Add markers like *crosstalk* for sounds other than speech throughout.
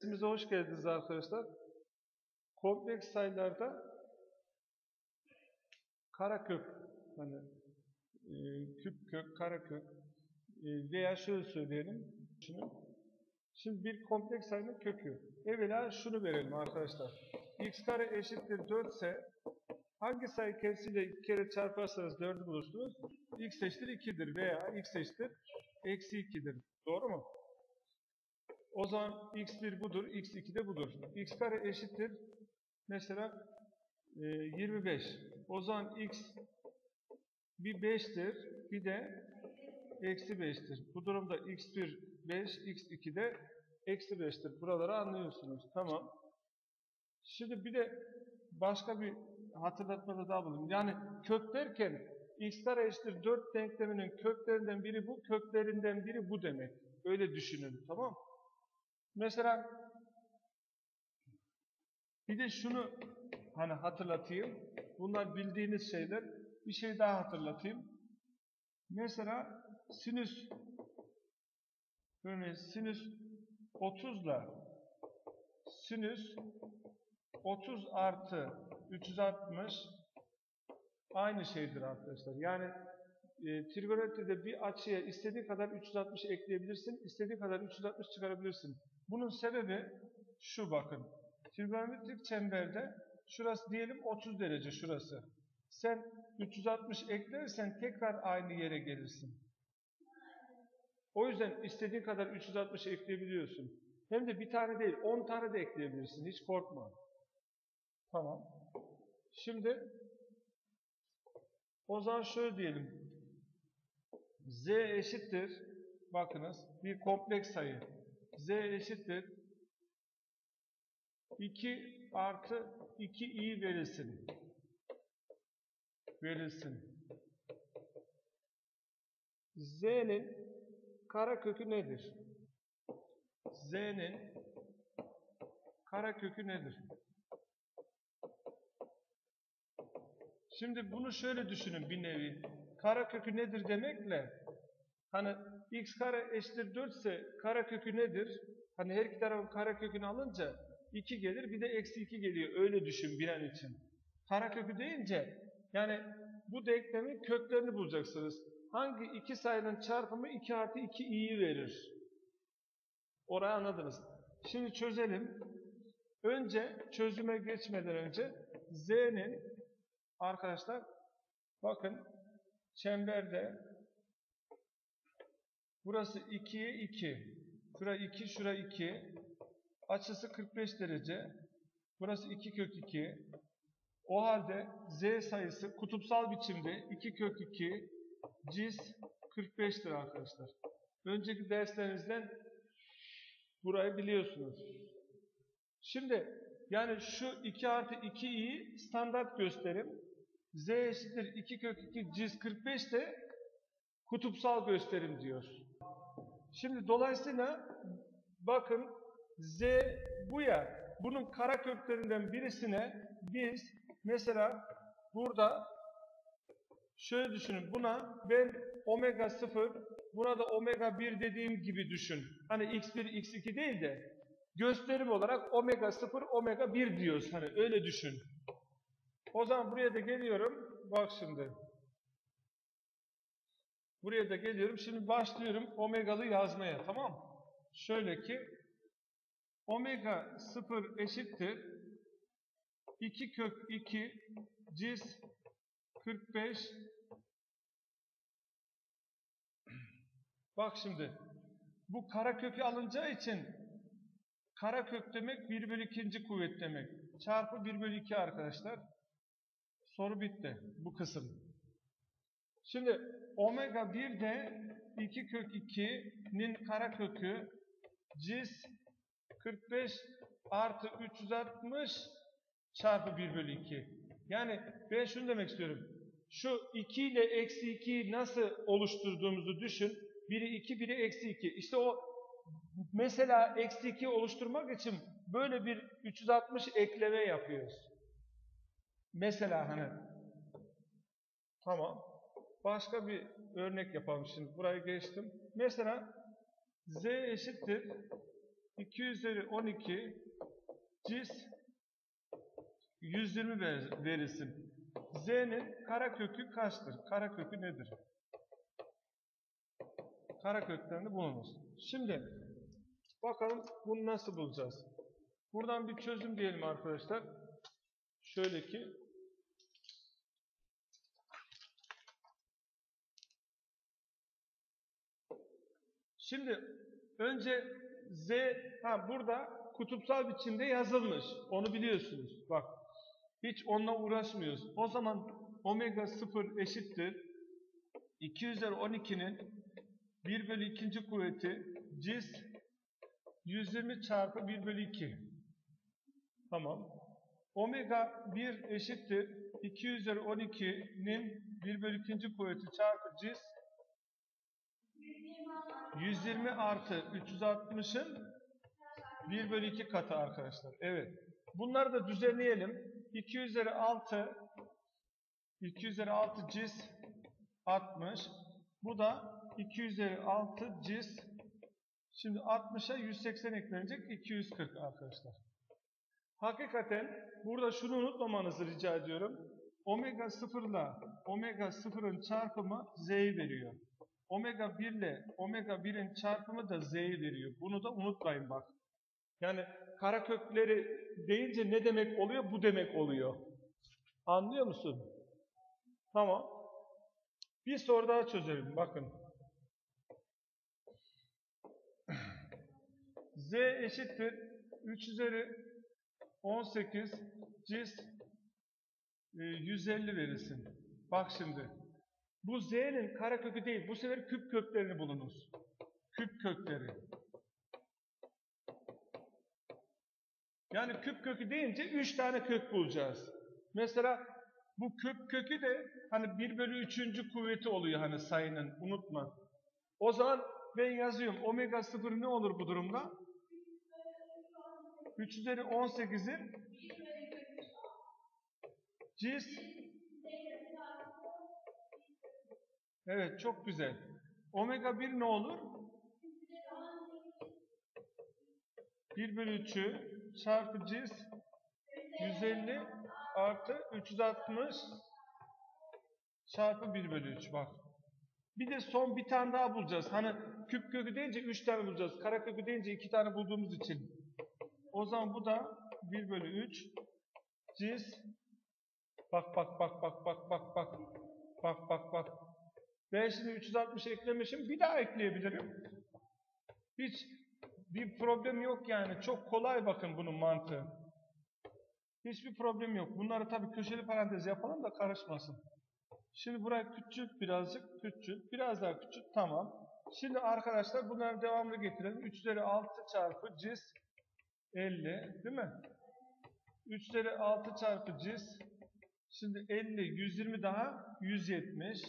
Dersimize hoş geldiniz arkadaşlar. Kompleks sayılarda karakök hani e, küp kök, karakök e, veya şöyle söyleyelim. Şunu. Şimdi bir kompleks sayının kökü. Evvela şunu verelim arkadaşlar. x kare eşittir 4 ise hangi sayı kendisiyle iki kere çarparsanız 4'ü bulursunuz? x eşittir 2'dir veya x eşittir eksi 2'dir. Doğru mu? O zaman x1 budur, x2 de budur. x kare eşittir mesela e, 25. O zaman x bir 5'tir, bir de eksi 5'tir. Bu durumda x1 5, x2 de eksi 5'tir. Buraları anlıyorsunuz. Tamam. Şimdi bir de başka bir hatırlatmada daha bulunayım. Yani kök derken x kare eşittir 4 denkleminin köklerinden biri bu, köklerinden biri bu demek. Öyle düşünün. Tamam Mesela bir de şunu hani hatırlatayım. Bunlar bildiğiniz şeyler. Bir şey daha hatırlatayım. Mesela sinüs örneğin sinüs 30 ile sinüs 30 artı 360 aynı şeydir arkadaşlar. Yani e, trigonometride bir açıya istediği kadar 360 ekleyebilirsin, istediği kadar 360 çıkarabilirsin. Bunun sebebi şu bakın. Trigonometrik çemberde şurası diyelim 30 derece şurası. Sen 360 eklersen tekrar aynı yere gelirsin. O yüzden istediğin kadar 360 ekleyebiliyorsun. Hem de bir tane değil 10 tane de ekleyebilirsin. Hiç korkma. Tamam. Şimdi o zaman şöyle diyelim. Z eşittir. Bakınız bir kompleks sayı. Z eşittir. 2 artı 2i verilsin. Verilsin. Z'nin karekökü nedir? Z'nin karekökü nedir? Şimdi bunu şöyle düşünün bir nevi. Karekökü nedir demekle hani x kare eşittir 4 ise karekökü nedir? Hani her iki tarafın karekökünü alınca 2 gelir bir de eksi 2 geliyor. Öyle düşün bir an için. Karekökü deyince yani bu denklemin köklerini bulacaksınız. Hangi iki sayının çarpımı 2 artı 2 i'yi verir? Orayı anladınız. Şimdi çözelim. Önce çözüme geçmeden önce z'nin arkadaşlar bakın çemberde burası 2'ye 2 şura 2 şura 2 açısı 45 derece burası 2 kök 2 o halde z sayısı kutupsal biçimde 2 kök 2 cis 45'tir arkadaşlar. Önceki derslerinizden burayı biliyorsunuz. Şimdi yani şu 2 artı 2'yi standart gösterim. Z eşittir 2 kök 2 cis 45 de kutupsal gösterim diyor. Şimdi dolayısıyla bakın Z bu ya bunun kara köklerinden birisine biz mesela burada şöyle düşünün buna ben omega 0 buna da omega 1 dediğim gibi düşün. Hani x1 x2 değil de gösterim olarak omega 0 omega 1 diyoruz. Hani öyle düşün. O zaman buraya da geliyorum. Bak şimdi. Buraya da geliyorum. Şimdi başlıyorum omegalı yazmaya. Tamam Şöyle ki omega 0 eşittir 2 kök 2 cis 45 Bak şimdi bu kara kökü alınacağı için kara kök demek 1 bölü 2. kuvvet demek. Çarpı 1 bölü 2 arkadaşlar. Soru bitti. Bu kısım. Şimdi omega 1 de 2 kök 2'nin kara kökü cis 45 artı 360 çarpı 1 bölü 2. Yani ben şunu demek istiyorum. Şu 2 ile eksi 2'yi nasıl oluşturduğumuzu düşün. Biri 2, biri eksi 2. İşte o mesela eksi 2 oluşturmak için böyle bir 360 ekleme yapıyoruz. Mesela hani tamam. Başka bir örnek yapalım şimdi. Burayı geçtim. Mesela z eşittir 2 üzeri 12 cis 120 ver- verilsin. Z'nin karekökü kaçtır? Karekökü nedir? Kareköklerini bulunuz. Şimdi bakalım bunu nasıl bulacağız? Buradan bir çözüm diyelim arkadaşlar. Şöyle ki Şimdi önce Z ha burada kutupsal biçimde yazılmış. Onu biliyorsunuz. Bak hiç onunla uğraşmıyoruz. O zaman omega 0 eşittir 2 üzeri 12'nin 1 bölü 2. kuvveti cis 120 çarpı 1 bölü 2. Tamam. Omega 1 eşittir 2 üzeri 12'nin 1 bölü 2. kuvveti çarpı cis 120 artı 360'ın 1 bölü 2 katı arkadaşlar. Evet. Bunları da düzenleyelim. 2 üzeri 6 2 üzeri 6 cis 60. Bu da 2 üzeri 6 cis Şimdi 60'a 180 eklenecek 240 arkadaşlar. Hakikaten burada şunu unutmamanızı rica ediyorum. Omega 0 ile omega 0'ın çarpımı Z'yi veriyor. Omega 1 ile omega 1'in çarpımı da Z'yi veriyor. Bunu da unutmayın bak. Yani karakökleri deyince ne demek oluyor? Bu demek oluyor. Anlıyor musun? Tamam. Bir soru daha çözelim. Bakın. *clears throat* Z eşittir 3 üzeri 18 cis e, 150 verilsin. Bak şimdi. Bu z'nin karekökü değil. Bu sefer küp köklerini bulunuz. Küp kökleri. Yani küp kökü deyince 3 tane kök bulacağız. Mesela bu küp kökü de hani 1 bölü 3. kuvveti oluyor hani sayının. Unutma. O zaman ben yazıyorum. Omega 0 ne olur bu durumda? 3 üzeri 18'in cis Evet çok güzel. Omega 1 ne olur? 1 bölü 3'ü çarpı cis 150 artı 360 çarpı 1 bölü 3 var. Bir de son bir tane daha bulacağız. Hani küp kökü deyince 3 tane bulacağız. Kara kökü deyince 2 tane bulduğumuz için. O zaman bu da 1 bölü 3 cis bak bak bak bak bak bak bak ben şimdi 360 eklemişim bir daha ekleyebilirim. Hiç bir problem yok yani. Çok kolay bakın bunun mantığı. Hiçbir problem yok. Bunları tabii köşeli parantez yapalım da karışmasın. Şimdi burayı küçült birazcık. Küçült. Biraz daha küçült. Tamam. Şimdi arkadaşlar bunları devamlı getirelim. 3 üzeri 6 çarpı cis 50 değil mi? 3 üzeri 6 çarpı cis şimdi 50 120 daha 170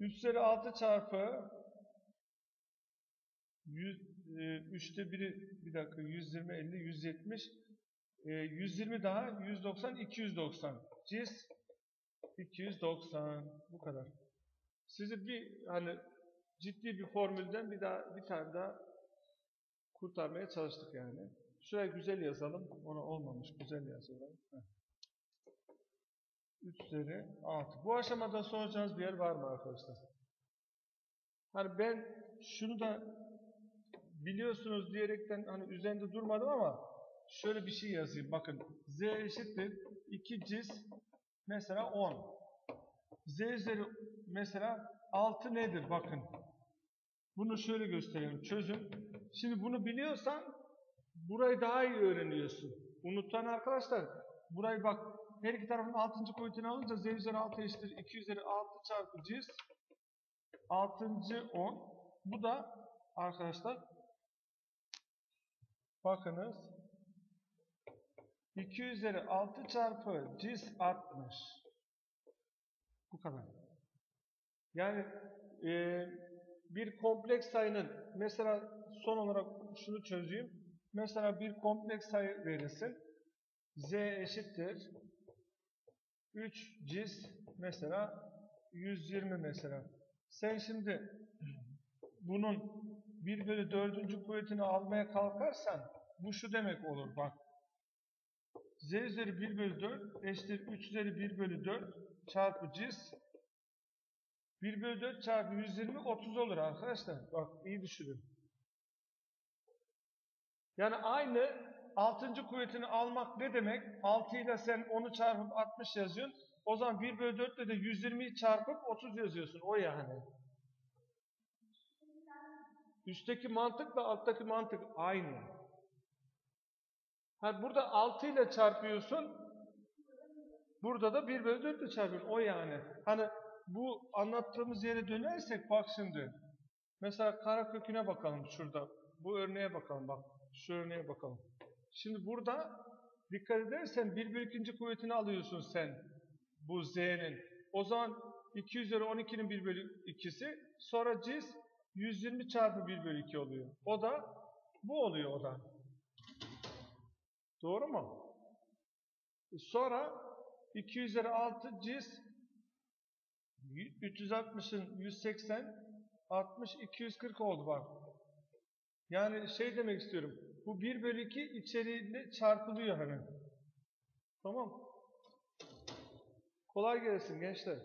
3 üzeri 6 çarpı 100, e, 3'te 1'i bir dakika 120 50 170 e, 120 daha 190 290 cis 290 bu kadar. Sizi bir hani ciddi bir formülden bir daha bir tane daha kurtarmaya çalıştık yani. Şuraya güzel yazalım. Ona olmamış. Güzel yazalım. Heh. 3 üzeri 6. Bu aşamada soracağınız bir yer var mı arkadaşlar? Hani ben şunu da biliyorsunuz diyerekten hani üzerinde durmadım ama şöyle bir şey yazayım. Bakın z eşittir 2 cis mesela 10. z üzeri mesela 6 nedir? Bakın. Bunu şöyle göstereyim. Çözüm. Şimdi bunu biliyorsan burayı daha iyi öğreniyorsun. Unutan arkadaşlar burayı bak her iki tarafın 6. kuvvetini alınca z üzeri 6 eşittir 2 üzeri 6 çarpı cis 6. 10. Bu da arkadaşlar bakınız 2 üzeri 6 çarpı cis 60. Bu kadar. Yani e, bir kompleks sayının mesela son olarak şunu çözeyim. Mesela bir kompleks sayı verilsin. z eşittir 3 cis mesela 120 mesela. Sen şimdi bunun 1 bölü 4. kuvvetini almaya kalkarsan bu şu demek olur bak. Z üzeri 1 bölü 4 eşittir 3 üzeri 1 bölü 4 çarpı cis 1 bölü 4 çarpı 120 30 olur arkadaşlar. Bak iyi düşünün. Yani aynı 6. kuvvetini almak ne demek? 6 ile sen 10'u çarpıp 60 yazıyorsun. O zaman 1 bölü 4 ile de 120'yi çarpıp 30 yazıyorsun. O yani. Üstteki mantıkla alttaki mantık aynı. Ha, burada 6 ile çarpıyorsun. Burada da 1 bölü 4 ile çarpıyorsun. O yani. Hani bu anlattığımız yere dönersek bak şimdi. Mesela kara köküne bakalım şurada. Bu örneğe bakalım bak. Şu örneğe bakalım. Şimdi burada dikkat edersen 1 bölü 2. kuvvetini alıyorsun sen. Bu z'nin. O zaman 2 üzeri 12'nin 1 bölü 2'si. Sonra cis 120 çarpı 1 bölü 2 oluyor. O da bu oluyor o da. Doğru mu? Sonra 2 üzeri 6 cis 360'ın 180 60 240 oldu bak. Yani şey demek istiyorum. Bu 1 bölü 2 içeriğinde çarpılıyor hani. Tamam. Kolay gelsin gençler.